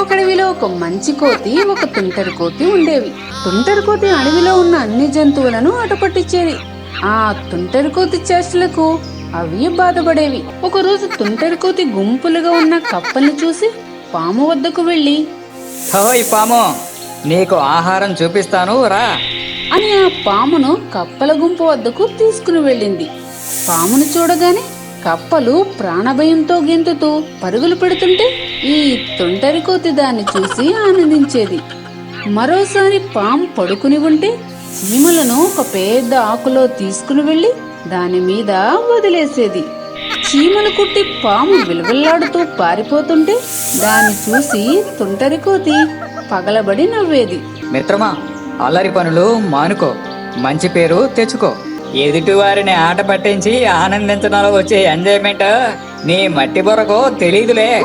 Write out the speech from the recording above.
ఒకడవిలో ఒక మంచి కోతి ఒక తుంటరి కోతి ఉండేవి. తుంటరి కోతి అడవిలో ఉన్న అన్ని జంతువులను అటపట్టించేది ఆ తుంటరి కోతి చేష్టలకు అవి బాధపడేవి. ఒకరోజు తుంటరి కోతి గుంపులుగా ఉన్న కప్పల్ని చూసి పాము వద్దకు వెళ్ళి హోయ్ పాము నీకు ఆహారం చూపిస్తాను రా. అని ఆ పామును కప్పల గుంపు వద్దకు తీసుకుని వెళ్ళింది. పామును చూడగానే కప్పలు ప్రాణభయంతో గెంతుతూ పరుగులు పెడుతుంటే ఈ తొంటరి కోతి దాన్ని చూసి ఆనందించేది. మరోసారి పాము పడుకుని ఉంటే చీమలను ఒక పెద్ద ఆకులో తీసుకుని వెళ్ళి దాని మీద వదిలేసేది. చీమలు కుట్టి పాము విలవిల్లాడుతూ పారిపోతుంటే దాన్ని చూసి తొంటరికోతి పగలబడి నవ్వేది. మిత్రమా అల్లరి పనులు మానుకో. మంచి పేరు తెచ్చుకో. ఎదుటి వారిని ఆట పట్టించి ఆనందించడంలో వచ్చే ఎంజాయ్మెంట్ నీ మట్టి బొరకు తెలీదులే.